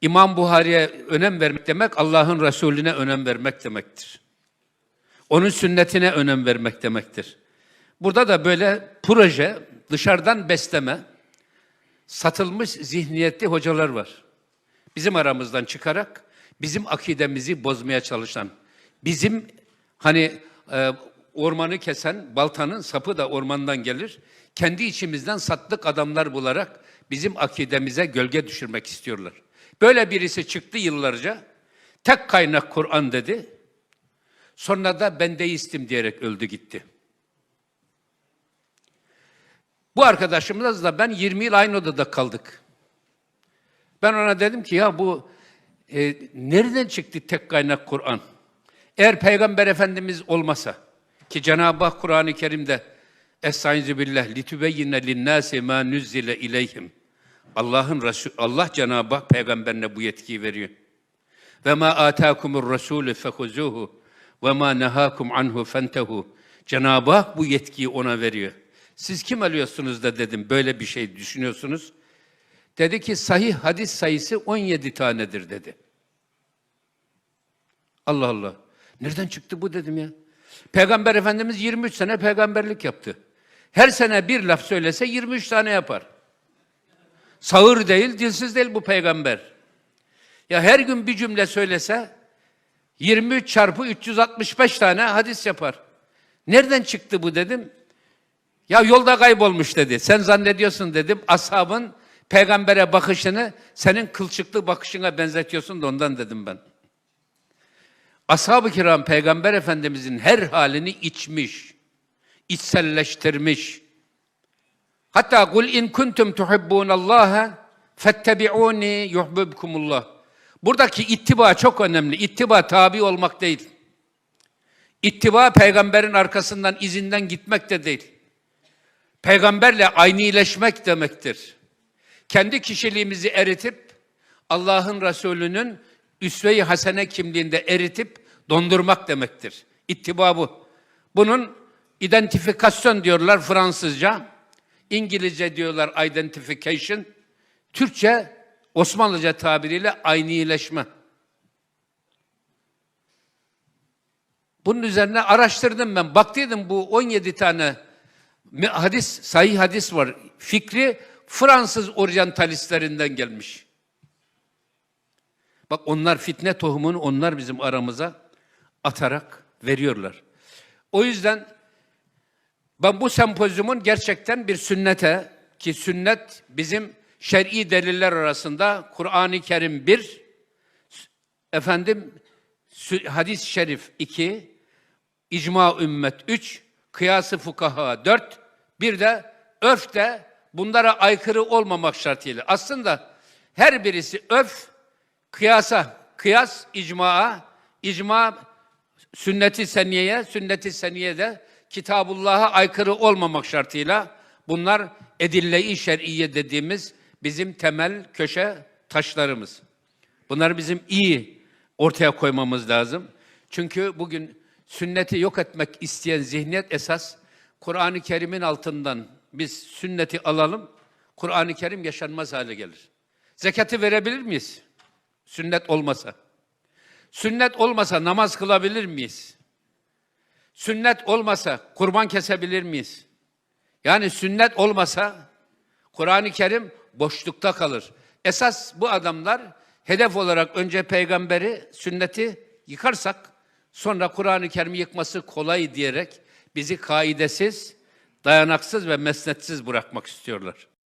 İmam Buhari'ye önem vermek demek Allah'ın Resulüne önem vermek demektir. Onun sünnetine önem vermek demektir. Burada da böyle proje, dışarıdan besleme, satılmış zihniyetli hocalar var. Bizim aramızdan çıkarak bizim akidemizi bozmaya çalışan, bizim hani e, ormanı kesen baltanın sapı da ormandan gelir. Kendi içimizden sattık adamlar bularak bizim akidemize gölge düşürmek istiyorlar. Böyle birisi çıktı yıllarca. Tek kaynak Kur'an dedi. Sonra da ben deistim diyerek öldü gitti. Bu arkadaşımızla ben 20 yıl aynı odada kaldık. Ben ona dedim ki ya bu e, nereden çıktı tek kaynak Kur'an? Eğer Peygamber Efendimiz olmasa ki Cenab-ı Hak Kur'an-ı Kerim'de Estaizu billah litübeyyine linnâsi mâ nüzzile ileyhim. Allah'ın Resul Allah Cenab-ı Hak peygamberine bu yetkiyi veriyor. Ve ma ataakumur rasulü fehuzuhu ve ma nehakum anhu fentehu. Cenab-ı Hak bu yetkiyi ona veriyor. Siz kim alıyorsunuz da dedim böyle bir şey düşünüyorsunuz. Dedi ki sahih hadis sayısı 17 tanedir dedi. Allah Allah. Nereden çıktı bu dedim ya. Peygamber Efendimiz 23 sene peygamberlik yaptı. Her sene bir laf söylese 23 tane yapar. Sağır değil, dilsiz değil bu peygamber. Ya her gün bir cümle söylese 23 çarpı 365 tane hadis yapar. Nereden çıktı bu dedim. Ya yolda kaybolmuş dedi. Sen zannediyorsun dedim. Ashabın peygambere bakışını senin kılçıklı bakışına benzetiyorsun da ondan dedim ben. Ashab-ı kiram peygamber efendimizin her halini içmiş, içselleştirmiş. Hatta kul in kuntum tuhibbunallaha fettebi'uni yuhibbukumullah. Buradaki ittiba çok önemli. İttiba tabi olmak değil. İttiba peygamberin arkasından izinden gitmek de değil. Peygamberle aynileşmek demektir. Kendi kişiliğimizi eritip Allah'ın Resulü'nün üsve-i hasene kimliğinde eritip dondurmak demektir. İttiba bu. Bunun identifikasyon diyorlar Fransızca. İngilizce diyorlar identification. Türkçe Osmanlıca tabiriyle aynileşme. Bunun üzerine araştırdım ben. Baktıydım bu 17 tane hadis, sahih hadis var. Fikri Fransız oryantalistlerinden gelmiş. Bak onlar fitne tohumunu onlar bizim aramıza atarak veriyorlar. O yüzden ben bu sempozyumun gerçekten bir sünnete ki sünnet bizim şer'i deliller arasında Kur'an-ı Kerim bir, efendim hadis-i şerif iki, icma ümmet üç, kıyası fukaha dört, bir de örf de bunlara aykırı olmamak şartıyla. Aslında her birisi öf, kıyasa, kıyas icmaa, icma sünneti seniyeye, sünneti seniye de Kitabullah'a aykırı olmamak şartıyla bunlar edille-i şer'iye dediğimiz bizim temel köşe taşlarımız. Bunları bizim iyi ortaya koymamız lazım. Çünkü bugün sünneti yok etmek isteyen zihniyet esas Kur'an-ı Kerim'in altından biz sünneti alalım, Kur'an-ı Kerim yaşanmaz hale gelir. Zekatı verebilir miyiz? Sünnet olmasa. Sünnet olmasa namaz kılabilir miyiz? Sünnet olmasa kurban kesebilir miyiz? Yani sünnet olmasa Kur'an-ı Kerim boşlukta kalır. Esas bu adamlar hedef olarak önce peygamberi, sünneti yıkarsak sonra Kur'an-ı Kerim'i yıkması kolay diyerek bizi kaidesiz, dayanaksız ve mesnetsiz bırakmak istiyorlar.